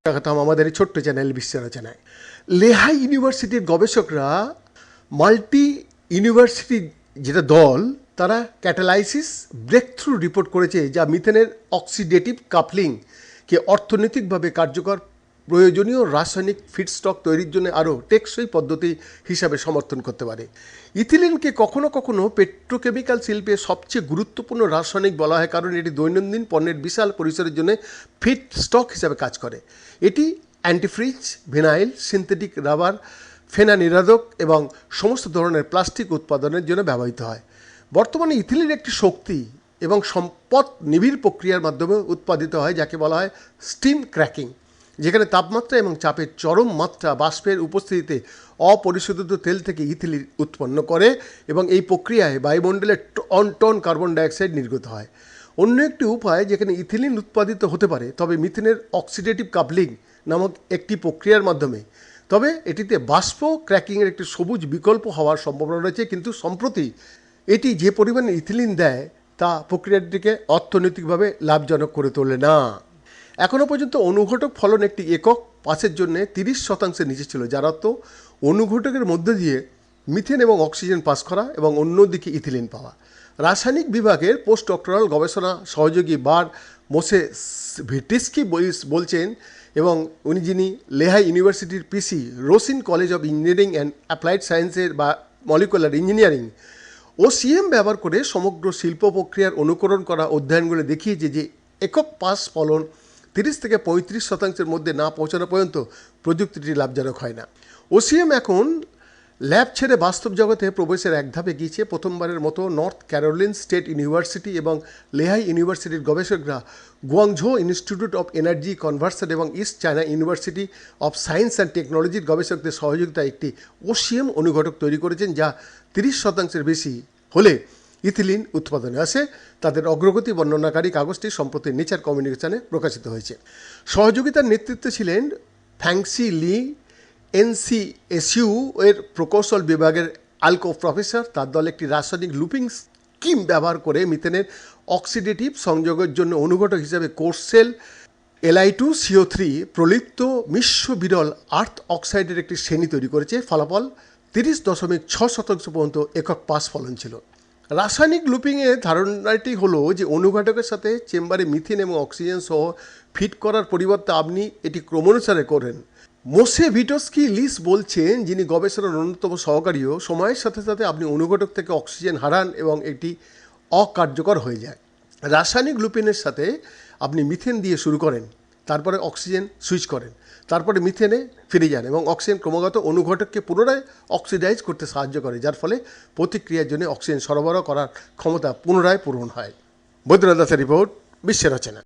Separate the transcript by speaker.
Speaker 1: স্বাগতম আমাদের এই ছোট্ট চ্যানেল বিশ্ব রচনায় লেহাই ইউনিভার্সিটির গবেষকরা মাল্টি ইউনিভার্সিটি যেটা দল, তারা ক্যাটালাইসিস ব্রেক থ্রু রিপোর্ট করেছে যা মিথেনের অক্সিডেটিভ কাপলিংকে অর্থনৈতিকভাবে কার্যকর প্রয়োজনীয় রাসায়নিক ফিডস্টক তৈরির জন্য আরও টেকসই পদ্ধতি হিসাবে সমর্থন করতে পারে। ইথিলিনকে কখনো কখনো পেট্রোকেমিক্যাল শিল্পে সবচেয়ে গুরুত্বপূর্ণ রাসায়নিক বলা হয় কারণ এটি দৈনন্দিন পণ্যের বিশাল পরিসরের জন্য ফিড স্টক হিসাবে কাজ করে। এটি অ্যান্টিফ্রিজ ভিনাইল সিনথেটিক রাবার ফেনা নিরোধক এবং সমস্ত ধরনের প্লাস্টিক উৎপাদনের জন্য ব্যবহৃত হয়। বর্তমানে ইথিলিন একটি শক্তি এবং সম্পদ নিবিড় প্রক্রিয়ার মাধ্যমে উৎপাদিত হয়, যাকে বলা হয় স্টিম ক্র্যাকিং যেখানে তাপমাত্রা এবং চাপের চরম মাত্রা বাষ্পের উপস্থিতিতে অপরিশোধিত তেল থেকে ইথিলিন উৎপন্ন করে এবং এই প্রক্রিয়ায় বায়ুমণ্ডলে টন টন কার্বন ডাইঅক্সাইড নির্গত হয়। অন্য একটি উপায়, যেখানে ইথিলিন উৎপাদিত হতে পারে, তবে মিথেনের অক্সিডেটিভ কাপলিং নামক একটি প্রক্রিয়ার মাধ্যমে। তবে এটিতে বাষ্প ক্র্যাকিংয়ের একটি সবুজ বিকল্প হওয়ার সম্ভাবনা রয়েছে, কিন্তু সম্প্রতি এটি যে পরিমাণে ইথিলিন দেয়, তা প্রক্রিয়াটিকে অর্থনৈতিকভাবে লাভজনক করে তোলে না। এখনও পর্যন্ত অনুঘটক ফলন একটি একক পাসের জন্য তিরিশ শতাংশের নিচে ছিল, যার অর্থ অনুঘটকের মধ্যে দিয়ে মিথেন এবং অক্সিজেন পাস করা এবং অন্যদিকে ইথিলিন পাওয়া। রাসায়নিক বিভাগের পোস্ট ডক্টরাল গবেষণা সহযোগী বার মোসে ভিটিস্কি বলছেন এবং উনি যিনি লেহাই ইউনিভার্সিটির PC, Rossin college of engineering and applied সায়েন্সের বা মলিকুলার ইঞ্জিনিয়ারিং ও সিএম ব্যবহার করে সমগ্র শিল্প প্রক্রিয়ার অনুকরণ করা অধ্যয়নগুলো দেখিয়েছে যে একক পাস ফলন তিরিশ থেকে পঁয়ত্রিশ শতাংশের মধ্যে না পৌঁছানো পর্যন্ত প্রযুক্তিটি লাভজনক হয় না। ওসিএম এখন ল্যাব ছেড়ে বাস্তব জগতে প্রবেশের এক ধাপে গিয়েছে প্রথমবারের মতো নর্থ ক্যারোলিন স্টেট ইউনিভার্সিটি এবং লেহাই ইউনিভার্সিটির গবেষকরা Guangzhou institute of energy conversion এবং east China university of science and টেকনোলজির গবেষকদের সহযোগিতায় একটি ওসিএম অনুঘটক তৈরি করেছেন, যা তিরিশ শতাংশের বেশি হলে ইথিলিন উৎপাদনে আসে, তাদের অগ্রগতি বর্ণনাকারী কাগজটি সম্প্রতি নেচার কমিউনিকেশনে প্রকাশিত হয়েছে। সহযোগিতার নেতৃত্বে ছিলেন ফ্যাংসি লি এনসি এনসিএসইউ এর প্রকৌশল বিভাগের আলকো প্রফেসর। তার দল একটি রাসায়নিক লুপিং স্কিম ব্যবহার করে মিথেনের অক্সিডেটিভ সংযোগের জন্য অনুঘটক হিসেবে core shell LI two CO three, প্রলিপ্ত মিশ্র বিরল আর্থ অক্সাইডের একটি শ্রেণি তৈরি করেছে। ফলাফল তিরিশ দশমিক ছ শতাংশ পর্যন্ত একক পাস ফলন ছিল। রাসায়নিক লুপিংয়ের ধারণাটি হলো যে অনুঘটকের সাথে চেম্বারে মিথেন এবং অক্সিজেন সহ ফিট করার পরিবর্তে আপনি এটি ক্রমানুসারে করেন। মোসে ভিটোস্কি লিস বলছেন, যিনি গবেষণার অন্যতম সহকারীও সময়ের সাথে সাথে আপনি অনুঘটক থেকে অক্সিজেন হারান এবং এটি অকার্যকর হয়ে যায়। রাসায়নিক লুপিনের সাথে আপনি মিথেন দিয়ে শুরু করেন। তারপরে অক্সিজেন সুইচ করেন। তারপরে মিথেনে ফিরে যান এবং অক্সিজেন ক্রমাগত অনুঘটককে পুনরায় অক্সিডাইজ করতে সাহায্য করে, যার ফলে প্রতিক্রিয়ার জন্য অক্সিজেন সরবরাহ করার ক্ষমতা পুনরায় পূরণ হয়। বৈদ্যনাথ দাসের রিপোর্ট, বিশ্বের রচনা।